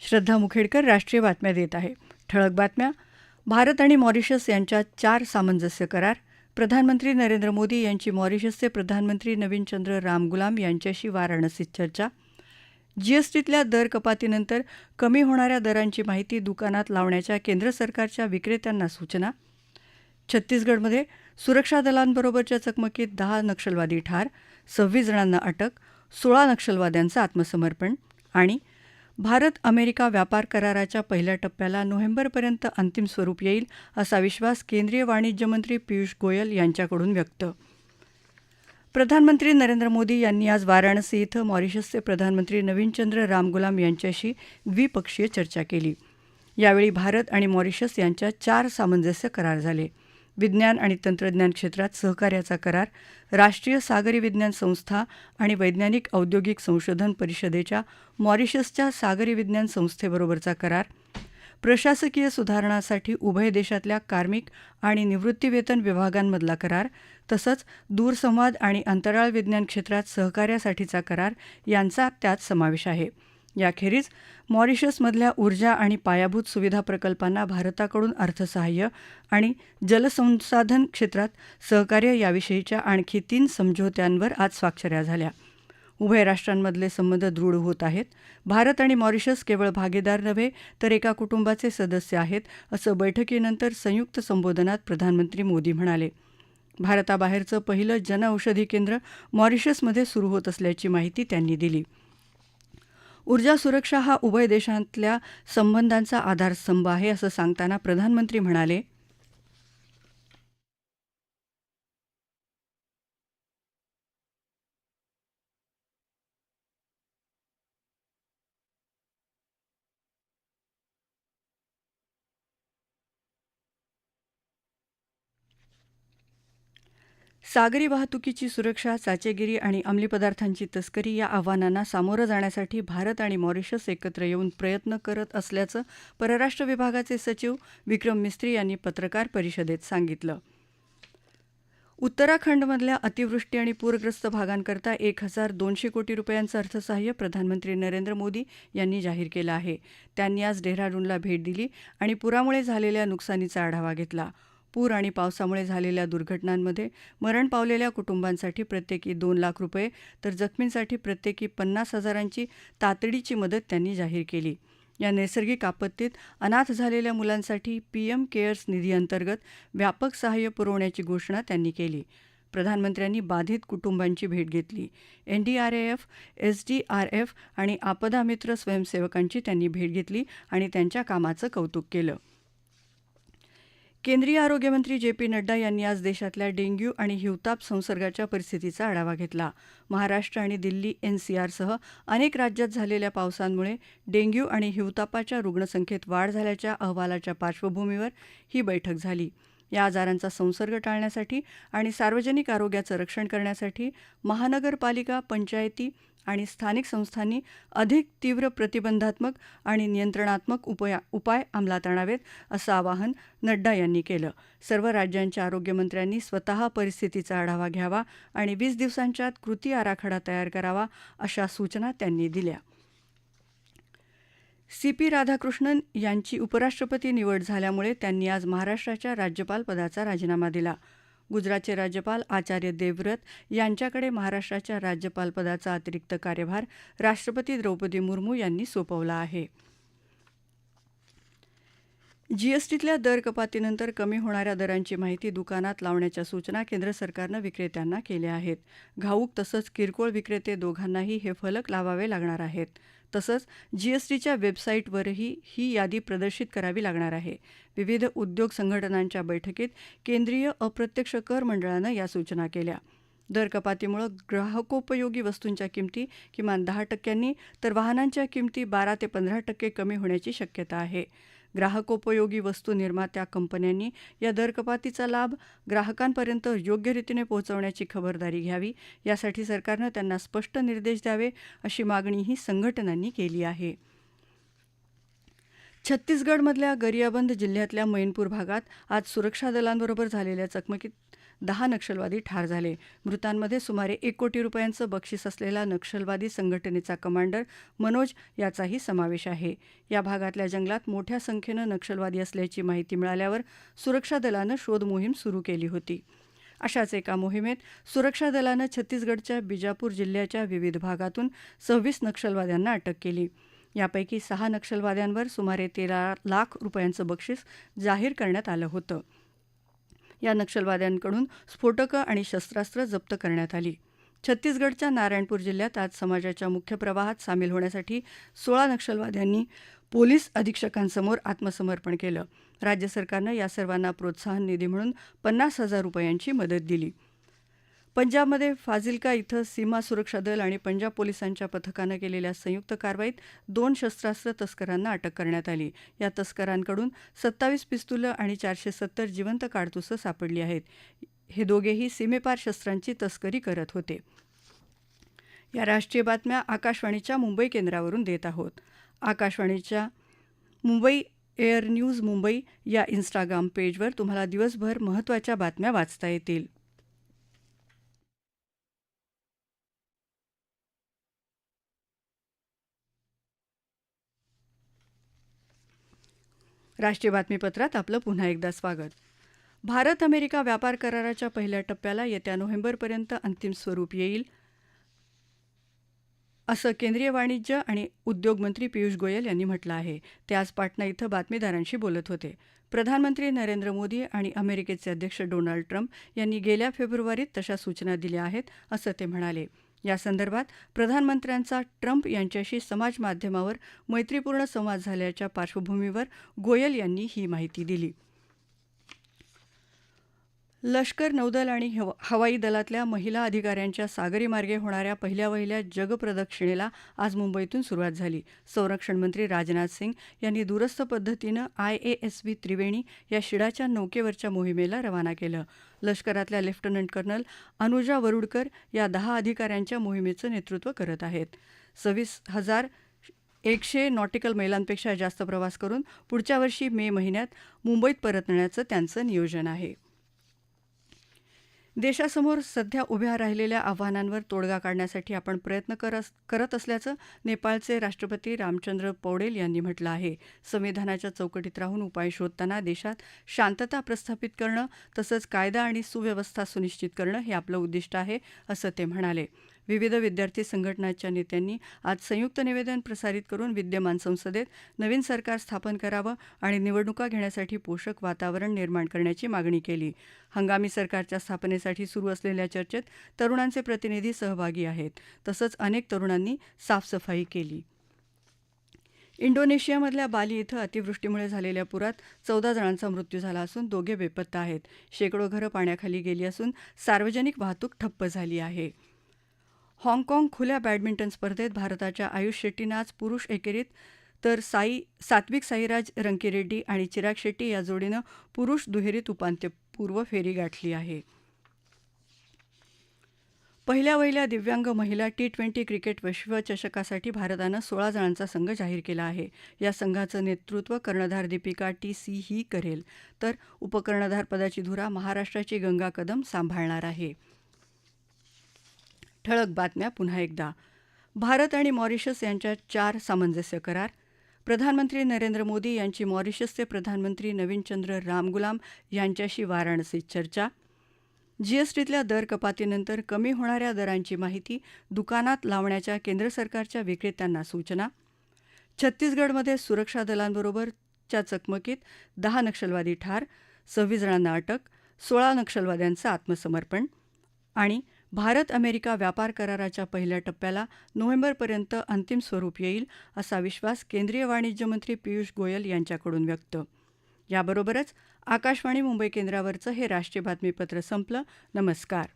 श्रद्धा मुखेडकर राष्ट्रीय बातम्या देत आहे. ठळक बातम्या. भारत आणि मॉरिशस यांच्यात चार सामंजस्य करार. प्रधानमंत्री नरेंद्र मोदी यांची मॉरिशसचे प्रधानमंत्री नवीन चंद्र रामगुलाम यांच्याशी वाराणसीत चर्चा. जीएसटीतल्या दर कपातीनंतर कमी होणाऱ्या दरांची माहिती दुकानात लावण्याच्या केंद्र सरकारच्या विक्रेत्यांना सूचना. छत्तीसगडमध्ये सुरक्षा दलांबरोबरच्या चकमकीत दहा नक्षलवादी ठार सव्वीस जणांना अटक सोळा नक्षलवाद्यांचं आत्मसमर्पण आणि भारत अमेरिका व्यापार कराराच्या पहिल्या टप्प्याला नोव्हेंबरपर्यंत अंतिम स्वरूप येईल असा विश्वास केंद्रीय वाणिज्य मंत्री पियुष गोयल यांच्याकडून व्यक्त. प्रधानमंत्री नरेंद्र मोदी यांनी आज वाराणसी इथं मॉरिशसचे प्रधानमंत्री नवीनचंद्र रामगुलाम यांच्याशी द्विपक्षीय चर्चा केली. यावेळी भारत आणि मॉरिशस यांच्यात चार सामंजस्य करार झाले. विज्ञान आणि तंत्रज्ञान क्षेत्रात सहकार्याचा करार राष्ट्रीय सागरी विज्ञान संस्था आणि वैज्ञानिक औद्योगिक संशोधन परिषदेच्या मॉरिशसच्या सागरी विज्ञान संस्थेबरोबरचा करार प्रशासकीय सुधारणासाठी उभय देशातल्या कार्मिक आणि निवृत्तीवेतन विभागांमधला करार तसंच दूरसंवाद आणि अंतराळ विज्ञान क्षेत्रात सहकार्यासाठीचा करार यांचा त्यात समावेश आहे. याखेरीज मॉरिशसमधल्या ऊर्जा आणि पायाभूत सुविधा प्रकल्पांना भारताकडून अर्थसहाय्य आणि जलसंसाधन क्षेत्रात सहकार्य याविषयीच्या आणखी तीन समझोत्यांवर आज स्वाक्षऱ्या झाल्या. उभय राष्ट्रांमधले संबंध दृढ होत आहेत. भारत आणि मॉरिशस केवळ भागीदार नव्हे तर एका कुटुंबाचे सदस्य आहेत असं बैठकीनंतर संयुक्त संबोधनात प्रधानमंत्री मोदी म्हणाले. भारताबाहेरचं पहिलं जनऔषधी केंद्र मॉरिशसमध्ये सुरू होत असल्याची माहिती त्यांनी दिली. ऊर्जा सुरक्षा हा उभय देशांतल्या संबंधांचा आधारस्तंभ आहे असं सांगताना प्रधानमंत्री म्हणाले सागरी वाहतुकीची सुरक्षा चाचेगिरी आणि अंमली पदार्थांची तस्करी या आव्हानांना सामोरं जाण्यासाठी भारत आणि मॉरिशस एकत्र येऊन प्रयत्न करत असल्याचं परराष्ट्र विभागाचे सचिव विक्रम मिस्त्री यांनी पत्रकार परिषदेत सांगितलं. उत्तराखंडमधल्या अतिवृष्टी आणि पूरग्रस्त भागांकरता एक हजार दोनशे कोटी रुपयांचं अर्थसहाय्य प्रधानमंत्री नरेंद्र मोदी यांनी जाहीर केलं आहे. त्यांनी आज डेहराडूनला भेट दिली आणि पुरामुळे झालेल्या नुकसानीचा आढावा घेतला. पूर आणि पावसामुळे झालेल्या दुर्घटनांमध्ये मरण पावलेल्या कुटुंबांसाठी प्रत्येकी दोन लाख रुपये तर जखमींसाठी प्रत्येकी पन्नास हजारांची तातडीची मदत त्यांनी जाहीर केली. या नैसर्गिक आपत्तीत अनाथ झालेल्या मुलांसाठी पीएम केअर्स निधीअंतर्गत व्यापक सहाय्य पुरवण्याची घोषणा त्यांनी केली. प्रधानमंत्र्यांनी बाधित कुटुंबांची भेट घेतली. एनडीआरएफ एसडीआरएफ आणि आपदा मित्र स्वयंसेवकांची त्यांनी भेट घेतली आणि त्यांच्या कामाचं कौतुक केलं. केंद्रीय आरोग्यमंत्री जे पी नड्डा यांनी आज देशातल्या डेंग्यू आणि हिवताप संसर्गाच्या परिस्थितीचा आढावा घेतला. महाराष्ट्र आणि दिल्ली एनसीआरसह अनेक राज्यात झालेल्या पावसांमुळे डेंग्यू आणि हिवतापाच्या रुग्णसंख्येत वाढ झाल्याच्या अहवालाच्या पार्श्वभूमीवर ही बैठक झाली. या आजारांचा संसर्ग टाळण्यासाठी आणि सार्वजनिक आरोग्याचं रक्षण करण्यासाठी महानगरपालिका पंचायती आणि स्थानिक संस्थांनी अधिक तीव्र प्रतिबंधात्मक आणि नियंत्रणात्मक उपाय उपाय अंमलात आणावेत असं आवाहन नड्डा यांनी केलं. सर्व राज्यांच्या आरोग्यमंत्र्यांनी स्वतः परिस्थितीचा आढावा घ्यावा आणि वीस दिवसांच्या कृती आराखडा तयार करावा अशा सूचना त्यांनी दिल्या. सी पी राधाकृष्णन यांची उपराष्ट्रपती निवड झाल्यामुळे त्यांनी आज महाराष्ट्राच्या राज्यपाल पदाचा राजीनामा दिला. गुजरातचे राज्यपाल आचार्य देवव्रत यांच्याकडे महाराष्ट्राच्या राज्यपालपदाचा अतिरिक्त कार्यभार राष्ट्रपती द्रौपदी मुर्मू यांनी सोपवला आहे. जीएसटीतल्या दर कपातीनंतर कमी होणाऱ्या दरांची माहिती दुकानात लावण्याच्या सूचना केंद्र सरकारनं विक्रेत्यांना केल्या आहेत. घाऊक तसंच किरकोळ विक्रेते दोघांनाही हे फलक लावावे लागणार आहेत. तसंच जीएसटीच्या वेबसाईटवरही ही यादी प्रदर्शित करावी लागणार आहे. विविध उद्योग संघटनांच्या बैठकीत केंद्रीय अप्रत्यक्ष कर मंडळानं या सूचना केल्या. दर कपातीमुळे ग्राहकोपयोगी वस्तूंच्या किमती किमान दहा टक्क्यांनी तर वाहनांच्या किमती बारा ते पंधरा टक्के कमी होण्याची शक्यता आहे. ग्राहकोपयोगी वस्तू निर्मात्या कंपन्यांनी या दरकपातीचा लाभ ग्राहकांपर्यंत योग्य रीतीने पोहोचवण्याची खबरदारी घ्यावी. यासाठी सरकारनं त्यांना स्पष्ट निर्देश द्यावे अशी मागणीही संघटनांनी केली आहे. छत्तीसगडमधल्या गरियाबंद जिल्ह्यातल्या मैनपूर भागात आज सुरक्षा दलांबरोबर झालेल्या चकमकीत दहा नक्षलवादी ठार झाले. मृतांमध्ये सुमारे एक कोटी रुपयांचं बक्षीस असलेला नक्षलवादी संघटनेचा कमांडर मनोज याचाही समावेश आहे. या भागातल्या जंगलात मोठ्या संख्येनं नक्षलवादी असल्याची माहिती मिळाल्यावर सुरक्षा दलानं शोध मोहीम सुरू केली होती. अशाच एका मोहिमेत सुरक्षा दलानं छत्तीसगडच्या बिजापूर जिल्ह्याच्या विविध भागातून सव्वीस नक्षलवाद्यांना अटक केली. यापैकी सहा नक्षलवाद्यांवर सुमारे तेरा लाख रुपयांचं बक्षीस जाहीर करण्यात आलं होतं. या नक्षलवाद्यांकडून स्फोटकं आणि शस्त्रास्त्र जप्त करण्यात आली. छत्तीसगडच्या नारायणपूर जिल्ह्यात आज समाजाच्या मुख्य प्रवाहात सामील होण्यासाठी सोळा नक्षलवाद्यांनी पोलीस अधीक्षकांसमोर आत्मसमर्पण केलं. राज्य सरकारनं या सर्वांना प्रोत्साहन निधी म्हणून पन्नास हजार रुपयांची मदत दिली. पंजाबमध्ये फाझिल्का इथं सीमा सुरक्षा दल आणि पंजाब पोलिसांच्या पथकानं केलेल्या संयुक्त कारवाईत दोन शस्त्रास्त्र तस्करांना अटक करण्यात आली. या तस्करांकडून सत्तावीस पिस्तुलं आणि चारशे सत्तर जिवंत काडतुसं सापडली आहेत. हे दोघेही सीमेपार शस्त्रांची तस्करी करत होते. या राष्ट्रीय बातम्या आकाशवाणीच्या मुंबई केंद्रावरून देत आहोत. आकाशवाणीच्या मुंबई एअर न्यूज मुंबई या इन्स्टाग्राम पेजवर तुम्हाला दिवसभर महत्त्वाच्या बातम्या वाचता येतील. राष्ट्रीय बातमीपत्रात आपलं पुन्हा एकदा स्वागत. भारत अमेरिका व्यापार कराराच्या पहिल्या टप्प्याला येत्या नोव्हेंबरपर्यंत अंतिम स्वरूप येईल असं केंद्रीय वाणिज्य आणि उद्योग मंत्री पियुष गोयल यांनी म्हटलं आहे. ते आज पाटणा इथं बातमीदारांशी बोलत होते. प्रधानमंत्री नरेंद्र मोदी आणि अमेरिकेचे अध्यक्ष डोनाल्ड ट्रम्प यांनी गेल्या फेब्रुवारीत तशा सूचना दिल्या आहेत असं ते म्हणाले. यासंदर्भात प्रधानमंत्र्यांचा ट्रम्प यांच्याशी समाजमाध्यमावर मैत्रीपूर्ण संवाद झाल्याच्या पार्श्वभूमीवर गोयल यांनी ही माहिती दिली. लष्कर नौदल आणि हवाई दलातल्या महिला अधिकाऱ्यांच्या सागरी मार्गे होणाऱ्या पहिल्या वहिल्या जगप्रदक्षिणेला आज मुंबईतून सुरुवात झाली. संरक्षण मंत्री राजनाथ सिंग यांनी दूरस्थ पद्धतीनं I A S V Triveni या शिडाच्या नौकेवरच्या मोहिमेला रवाना केलं. लष्करातल्या लेफ्टनंट कर्नल अनुजा वरुडकर या दहा अधिकाऱ्यांच्या मोहिमेचं नेतृत्व करत आहेत. सव्वीस हजार एकशे नॉटिकल मैलांपेक्षा जास्त प्रवास करून पुढच्या वर्षी मे महिन्यात मुंबईत परतण्याचं त्यांचं नियोजन आहे. देशासमोर सध्या उभ्या राहिलेल्या आव्हानांवर तोडगा काढण्यासाठी आपण प्रयत्न करत असल्याचं नेपाळचे राष्ट्रपती रामचंद्र पौडेल यांनी म्हटलं आहे. संविधानाच्या चौकटीत राहून उपाय शोधताना देशात शांतता प्रस्थापित करणं तसंच कायदा आणि सुव्यवस्था सुनिश्चित करणं हे आपलं उद्दिष्ट आहे असं ते म्हणाले. विविध विद्यार्थी संघटनांच्या नेत्यांनी आज संयुक्त निवेदन प्रसारित करून विद्यमान संसदेत नवीन सरकार स्थापन करावं आणि निवडणुका घेण्यासाठी पोषक वातावरण निर्माण करण्याची मागणी केली. हंगामी सरकारच्या स्थापनेसाठी सुरू असलेल्या चर्चेत तरुणांचे प्रतिनिधी सहभागी आहेत. तसंच अनेक तरुणांनी साफसफाई केली. इंडोनेशियामधल्या बाली इथं अतिवृष्टीमुळे झालेल्या पुरात चौदा जणांचा मृत्यू झाला असून दोघे बेपत्ता आहेत. शेकडो घरं पाण्याखाली गेली असून सार्वजनिक वाहतूक ठप्प झाली आहे. हाँगकाँग खुल्या बॅडमिंटन स्पर्धेत भारताच्या आयुष शेट्टीनं आज पुरुष एकेरीत तर साई सात्विक साईराज रंकीरेड्डी आणि चिराग शेट्टी या जोडीनं पुरुष दुहेरीत उपांत्यपूर्व फेरी गाठली आहे. पहिल्या वहिल्या दिव्यांग महिला टी ट्वेंटी क्रिकेट विश्वचषकासाठी भारतानं सोळा जणांचा संघ जाहीर केला आहे. या संघाचं नेतृत्व कर्णधार दीपिका टी सी ही करेल. तर उपकर्णधारपदाची धुरा महाराष्ट्राची गंगा कदम सांभाळणार आहे. ठळक बातम्या पुन्हा एकदा. भारत आणि मॉरिशस यांच्यात चार सामंजस्य करार. प्रधानमंत्री नरेंद्र मोदी यांची मॉरिशसचे प्रधानमंत्री नवीनचंद्र रामगुलाम यांच्याशी वाराणसीत चर्चा. जीएसटीतल्या दर कपातीनंतर कमी होणाऱ्या दरांची माहिती दुकानात लावण्याच्या केंद्र सरकारच्या विक्रेत्यांना सूचना. छत्तीसगडमध्ये सुरक्षा दलांबरोबरच्या चकमकीत दहा नक्षलवादी ठार सव्वीस जणांना अटक सोळा नक्षलवाद्यांचं आत्मसमर्पण आणि भारत अमेरिका व्यापार कराराच्या पहिल्या टप्प्याला नोव्हेंबरपर्यंत अंतिम स्वरूप येईल असा विश्वास केंद्रीय वाणिज्य मंत्री पियुष गोयल यांच्याकडून व्यक्त. याबरोबरच आकाशवाणी मुंबई केंद्रावरचं हे राष्ट्रीय बातमीपत्र संपलं. नमस्कार.